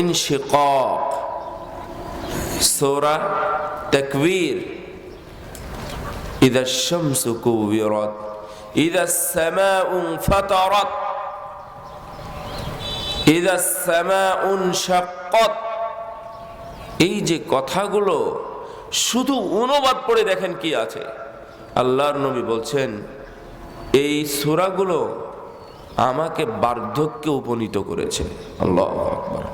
ইনশিকাক সূরা তাকবীর ইদা শামসু কুবিরাত ইদা সামাউ ফাতারাত ইদা সামাউ শাক্কাত এই যে কথাগুলো শুধু অনুবাদ পড়ে দেখেন কি আছে? আল্লাহর নবী বলছেন, এই সূরাগুলো আমাকে বার্ধক্যে উপনীত করেছে। আল্লাহ আকবার।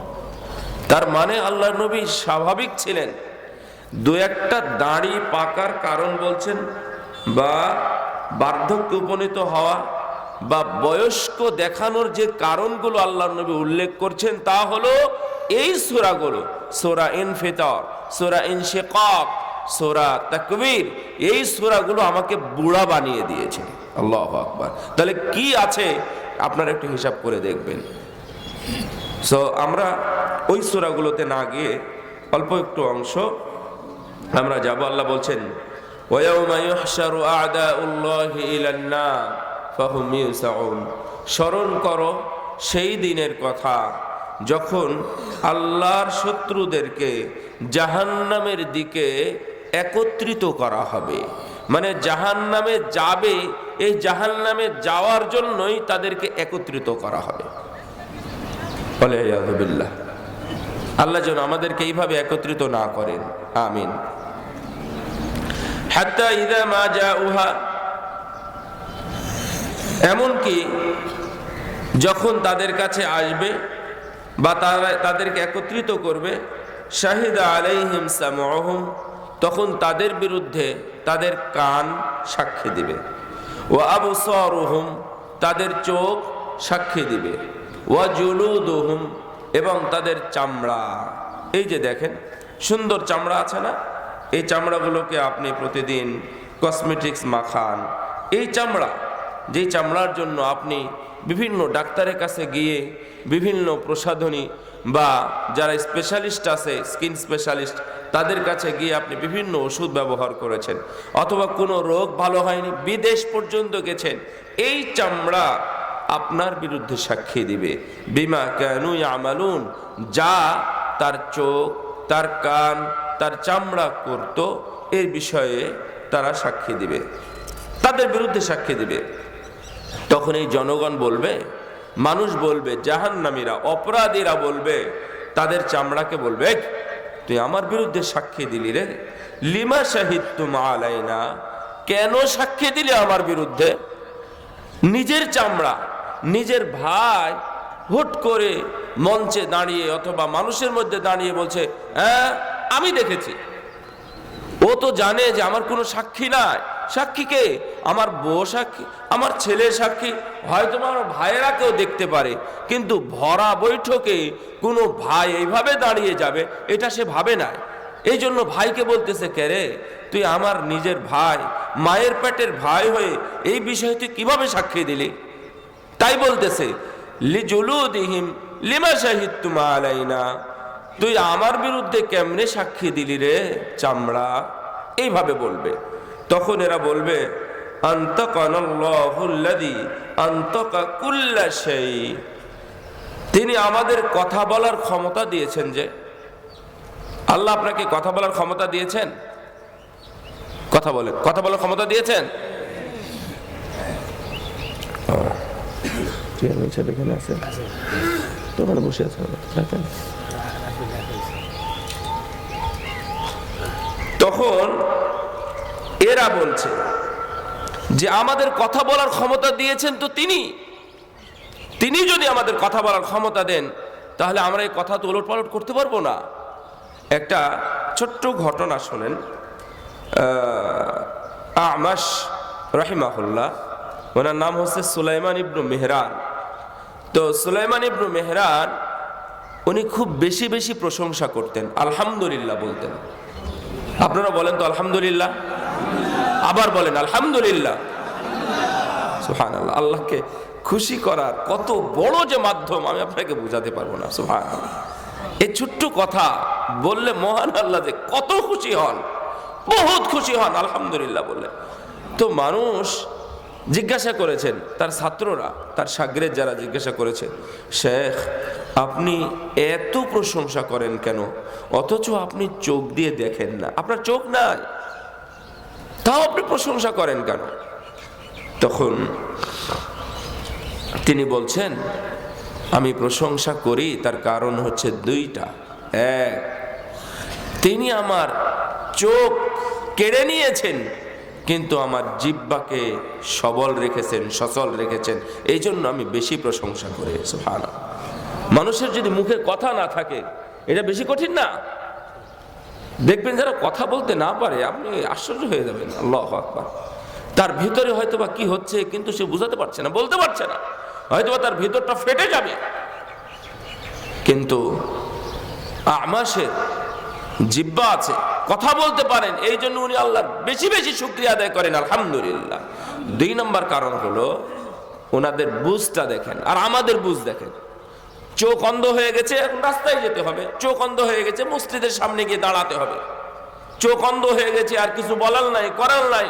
তার মানে আল্লাহর নবী স্বাভাবিক ছিলেন। দু একটা দাড়ি পাকার কারণ বলছেন, বা বার্ধক্য উপনীত হওয়া, বা বয়স্ক দেখানোর যে কারণগুলো আল্লাহর নবী উল্লেখ করছেন, তা হলো এই সোরাগুলো, সোরা ইনফিতর, সোরা ইনশেকাক, সোরা তাকবীর, এই সোরাগুলো আমাকে বুড়া বানিয়ে দিয়েছে। আল্লাহ আকবার। তাহলে কি আছে? আপনারা একটু হিসাব করে দেখবেন। সো আমরা ওই সুরাগুলোতে না গিয়ে অল্প একটু অংশ আমরা যাব। আল্লাহ বলছেন স্মরণ করো সেই দিনের কথা, যখন আল্লাহর শত্রুদেরকে জাহান্নামের দিকে একত্রিত করা হবে। মানে জাহান্নামে যাবে, এই জাহান্নামে যাওয়ার জন্যই তাদেরকে একত্রিত করা হবে। আল্লাহ যেন আমাদেরকে এইভাবে একত্রিত না করেন। আমিন। হাত্তা মা জাউহা। এমনকি যখন তাদের কাছে আসবে বা তারা তাদেরকে একত্রিত করবে, শাহিদা আলাইহিম সামউহুম, তখন তাদের বিরুদ্ধে তাদের কান সাক্ষী দিবে। ও আবসারুহুম, তাদের চোখ সাক্ষী দিবে। ওয়া জুলুদুহুম, এবং তাদের চামড়া। এই যে দেখেন, সুন্দর চামড়া আছে না? এই চামড়াগুলোকে আপনি প্রতিদিন কসমেটিক্স মাখান। এই চামড়া, যেই চামড়ার জন্য আপনি বিভিন্ন ডাক্তারের কাছে গিয়ে বিভিন্ন প্রসাধনী বা যারা স্পেশালিস্ট আছে স্কিন স্পেশালিস্ট তাদের কাছে গিয়ে আপনি বিভিন্ন ওষুধ ব্যবহার করেছেন। অথবা কোনো রোগ ভালো হয়নি, বিদেশ পর্যন্ত গেছেন, এই চামড়া আপনার বিরুদ্ধে সাক্ষী দিবে। বিমা কেন আমালুন যা তার চোখ, তার কান, তার চামড়া করত এর বিষয়ে তারা সাক্ষী দিবে। তাদের বিরুদ্ধে সাক্ষী দিবে। তখন এই জনগণ বলবে, মানুষ বলবে, জাহান্নামীরা, অপরাধীরা বলবে, তাদের চামড়াকে বলবে তুই আমার বিরুদ্ধে সাক্ষী দিলি রে। লিমা শাহিদ তুমা কেন সাক্ষী দিলি আমার বিরুদ্ধে? নিজের চামড়া নিজের ভাই হুট করে মঞ্চে দাঁড়িয়ে অথবা মানুষের মধ্যে দাঁড়িয়ে বলছে হ্যাঁ আমি দেখেছি। ও তো জানে যে আমার কোনো সাক্ষী নাই। সাক্ষী কে? আমার বউ সাক্ষী, আমার ছেলে সাক্ষী। হয়তো আমার ভাইয়েরা কেউ দেখতে পারে, কিন্তু ভরা বৈঠকে কোনো ভাই এইভাবে দাঁড়িয়ে যাবে, এটা সে ভাবে না এই জন্য ভাইকে বলতেছে, কে রে, তুই আমার নিজের ভাই, মায়ের পেটের ভাই হয়ে এই বিষয়ে তুই কীভাবে সাক্ষী দিলি? তাই বলতেছে লিমা তুই আমার বিরুদ্ধে কেমনে সাক্ষী দিলি রে, চামড়া? এইভাবে বলবে। তখন এরা বলবে তিনি আমাদের কথা বলার ক্ষমতা দিয়েছেন যে, আল্লাহ আপনাকে কথা বলার ক্ষমতা দিয়েছেন? কথা বলেন, কথা বলার ক্ষমতা দিয়েছেন? এখানে আছে বসে দেখেন তখন এরা বলছে যে আমাদের কথা বলার ক্ষমতা দিয়েছেন তো তিনি। তিনি যদি আমাদের কথা বলার ক্ষমতা দেন, তাহলে আমরা এই কথা তো ওলট পালট করতে পারব না। একটা ছোট্ট ঘটনা শোনেন। আমাস রহিমাহুল্লাহ, ওনার নাম হচ্ছে সুলাইমান ইবনু মেহরান। তো সুলাইমান ইবনু মেহরান উনি খুব বেশি বেশি প্রশংসা করতেন, আলহামদুলিল্লাহ বলতেন। আপনারা বলেন তো আলহামদুলিল্লাহ? আবার বলেন, আলহামদুলিল্লাহ। সুহান আল্লাহ আল্লাহকে খুশি করার কত বড় যে মাধ্যম, আমি আপনাকে বোঝাতে পারব না সুহান এই ছোট্ট কথা বললে মহান আল্লাহ যে কত খুশি হন, বহুত খুশি হন, আলহামদুলিল্লাহ বললে তো মানুষ জিজ্ঞাসা করেছেন, তার ছাত্ররা, তার সাগরের যারা জিজ্ঞাসা করেছে, শেখ, আপনি এত প্রশংসা করেন কেন? অথচ আপনি চোখ দিয়ে দেখেন না। আপনার চোখ নাই। তাও আপনি প্রশংসা করেন কেন? তখন তিনি বলছেন, আমি প্রশংসা করি, তার কারণ হচ্ছে দুইটা। এক, তিনি আমার চোখ কেড়ে নিয়েছেন। কিন্তু আমার জিব্বাকে সবল রেখেছেন, সচল রেখেছেন। এই জন্য আমি বেশি প্রশংসা করি, সুবহানাল্লাহ। মানুষের যদি মুখে কথা না থাকে, এটা বেশি কঠিন না? দেখবেন যারা কথা বলতে না পারে, আপনি আশ্চর্য হয়ে যাবেন, আল্লাহ আকবার। তার ভিতরে হয়তো বা কি হচ্ছে, কিন্তু সে বুঝাতে পারছে না, বলতে পারছে না। হয়তো তার ভিতরটা ফেটে যাবে। কিন্তু আমাসের জিব্বা আছে। কথা বলতে পারেন, এই জন্য উনি আল্লাহর বেশি বেশি শুক্রিয়া আদায় করেন, আলহামদুলিল্লাহ। দুই নম্বর কারণ হলো ওনাদের বুঝটা দেখেন, আর আমাদের বুঝ দেখেন। চোখ অন্ধ হয়ে গেছে, এখন রাস্তায় যেতে হবে। চোখ অন্ধ হয়ে গেছে, মসজিদের সামনে গিয়ে দাঁড়াতে হবে। চোখ অন্ধ হয়ে গেছে, আর কিছু বলার নাই, করার নাই।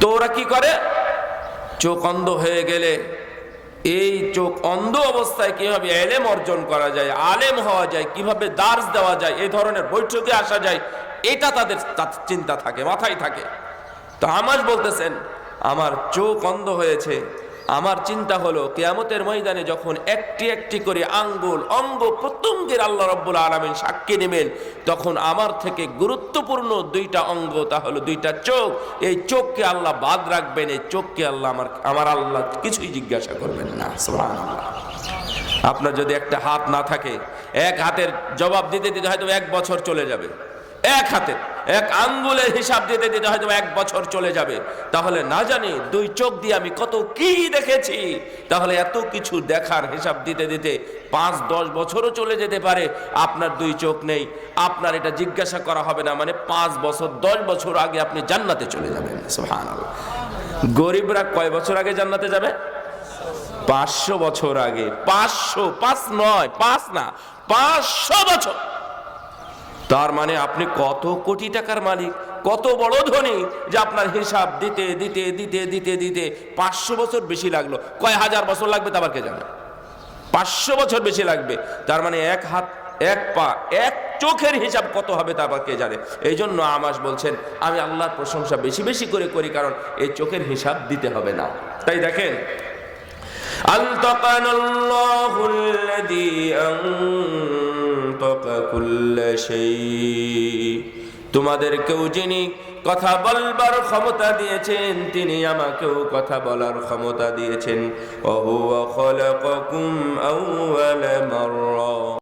তো ওরা কি করে? চোখ অন্ধ হয়ে গেলে এই চোখ অন্ধ অবস্থায় কীভাবে এলেম অর্জন করা যায়, আলেম হওয়া যায়, কীভাবে দার্স দেওয়া যায় এই ধরনের বৈঠকে আসা যায়, এটা তাদের চিন্তা থাকে, মাথায় থাকে। তো আমার বলতেছেন, আমার চোখ অন্ধ হয়েছে আমার চিন্তা হলো, কেয়ামতের ময়দানে যখন একটি একটি করে আঙ্গুল, অঙ্গ প্রত্যঙ্গের আল্লাহ রব্বুল আলমিন সাক্ষী নেবেন তখন আমার থেকে গুরুত্বপূর্ণ দুইটা অঙ্গ, তা হলো দুইটা চোখ। এই চোখকে আল্লাহ বাদ রাখবেন, এই চোখকে আল্লাহ আমার আমার আল্লাহ কিছুই জিজ্ঞাসা করবেন না। আপনার যদি একটা হাত না থাকে, এক হাতের জবাব দিতে দিতে হয়তো এক বছর চলে যাবে। এক হাতে এক আঙ্গুলের হিসাব দিতে দিতে হয়তো এক বছর চলে যাবে। তাহলে না জানি দুই চোখ দিয়ে আমি কত কি দেখেছি। তাহলে এত কিছু দেখার হিসাব দিতে দিতে পাঁচ, দশ বছরও চলে যেতে পারে। আপনার দুই চোখ নেই। আপনার এটা জিজ্ঞাসা করা হবে না মানে পাঁচ বছর, দশ বছর আগে আপনি জান্নাতে চলে যাবেন। গরিবরা কয় বছর আগে জান্নাতে যাবে? পাঁচশো বছর আগে। পাঁচশো, পাঁচ নয়, পাঁচ না, পাঁচশো বছর। তার মানে আপনি কত কোটি টাকার মালিক কত বড় ধনী যে আপনার হিসাব দিতে দিতে দিতে দিতে দিতে পাঁচশো বছর বেশি লাগলো কয় হাজার বছর লাগবে তা আবার কে জানে পাঁচশো বছর বেশি লাগবে তার মানে এক হাত এক পা এক চোখের হিসাব কত হবে তা আবার কে জানে এই জন্য আমাস বলছেন আমি আল্লাহর প্রশংসা বেশি বেশি করে করি কারণ এই চোখের হিসাব দিতে হবে না তাই দেখেন ألتقنا الله الذي أنطق كل شيء সেই। তোমাদের কেউ যিনি কথা বলবার ক্ষমতা দিয়েছেন, তিনি আমাকেও কথা বলার ক্ষমতা দিয়েছেন। অহু